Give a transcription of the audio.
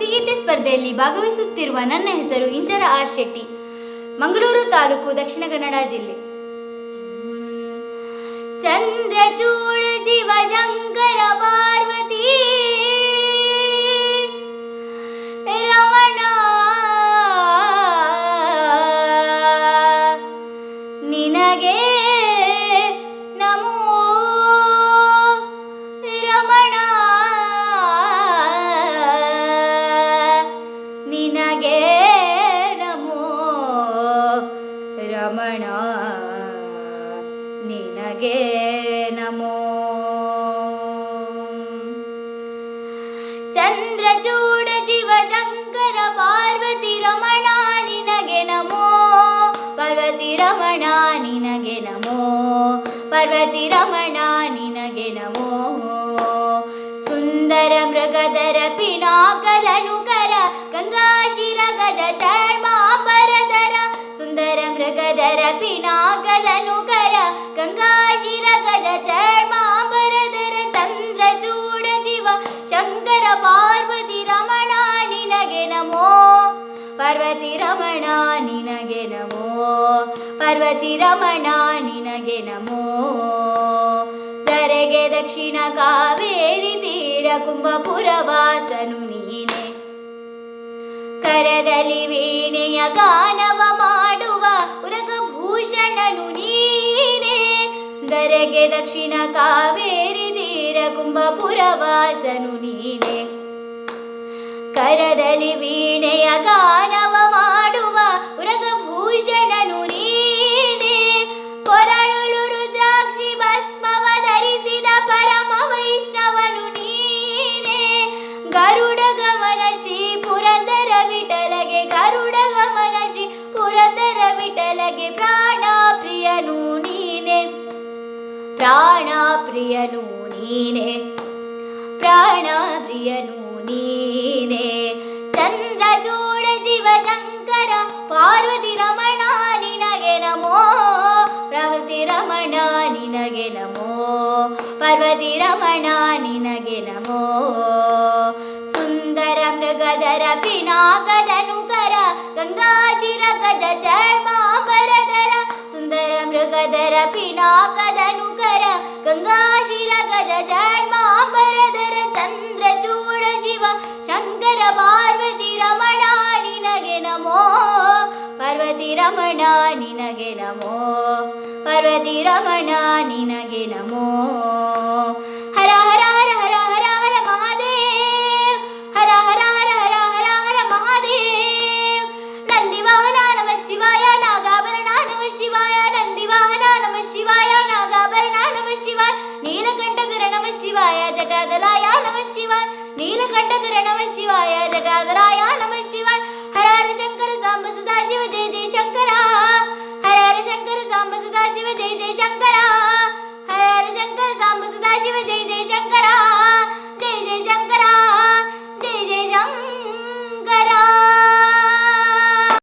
ಭಕ್ತಿಗೀತೆ ಸ್ಪರ್ಧೆಯಲ್ಲಿ ಭಾಗವಹಿಸುತ್ತಿರುವ ನನ್ನ ಹೆಸರು ಇಂಚರ ಆರ್ ಶೆಟ್ಟಿ, ಮಂಗಳೂರು ತಾಲೂಕು ದಕ್ಷಿಣ ಕನ್ನಡ ಜಿಲ್ಲೆ. ಚಂದ್ರಚೂಡ ಶಿವಶಂಕರ ನಿನಗೆ ನಮೋ. ಚಂದ್ರಚೂಡ ಶಂಕರ ಪಾರ್ವತಿ ರಮಣ ನಿನಗೆ ನಮೋ. ಪಾರ್ವತಿ ರಮಣ ನಿನಗೆ ನಮೋ. ಪಾರ್ವತಿ ರಮಣ ನಿನಗೆ ನಮೋ. ಸುಂದರ ಮೃಗದರ ಪಿನಾಕದನುಕರ ಗಂಗಾಶಿರ ಗಜ ಚರ್ಮಾಂಬರದರ ಪಾರ್ವತಿ ರಮಣ, ನಿನಗೆ ನಮೋ. ಪಾರ್ವತಿ ರಮಣ, ನಿನಗೆ ನಮೋ. ಧರೆಗೆ ದಕ್ಷಿಣ ಕಾವೇರಿ ತೀರ ಕುಂಭಪುರ ವಾಸನು ನೀನೆ. ಕರದಲ್ಲಿ ವೀಣೆಯ ಗಾನವ ಮಾಡುವ ಉರಗಭೂಷಣನು ನೀನೆ. ಧರೆಗೆ ದಕ್ಷಿಣ ಕಾವೇರಿ ತೀರ ಕುಂಭಪುರ ವಾಸನು ನೀನೆ. ಕರದಲ್ಲಿ ವೀಣೆಯ ಗಾನವ ಗರುಡ ಗಮನ ಪುರಂದರ ವಿಠಲಗೆ ಗರುಡ ಗಮನ ಪುರಂದರ ವಿಠಲಗೆ, ಪ್ರಾಣ ಪ್ರಿಯನು ನೀನೆ, ಪ್ರಾಣ ಪ್ರಿಯನು ನೀನೆ, ಪ್ರಾಣ ಪ್ರಿಯನು ನೀನೆ. ಚಂದ್ರಚೂಡ ಶಿವಶಂಕರ ಪಾರ್ವತಿ ರಮಣ पर्वती रमणा नमो। सुन्दर मृगधर पिनाकदनुकर पिना कदनु कर गङ्गाचिरगद सुन्दरं मृग ಪಾರ್ವತಿ ರಮಣ ನಿನಗೆ ನಮೋ ಪಾರ್ವತಿ ರಮಣ ನಿನಗೆ ನಮೋ ಹರ ಹರ ಹರ ಹರ ಹರ ಹರ ಮಹಾದೇವ್ ಹರ ಹರ ಹರ ಹರ ಹರ ಹರ ಮಹಾದೇವ್ ನಂದಿ ವಾಹನ ನಮ ಶಿವಾಯ ನಾಗಾಭರಣ ನಮ ಶಿವಾಯ ನಂದಿ ವಾಹನ ನಮ ಶಿವಾಯ ನಾಗಾಭರಣ ನಮ ಶಿವಾಯ ನೀಲಕಂಠಕರ ನಮ ಶಿವಾಯ ಜಟಾಧರಾಯ ನಮ ಶಿವಾಯ ನೀಲಕಂಠಕರ ನಮ ಶಿವಾಯ ಜಟಾಧರಾಯ ನಮ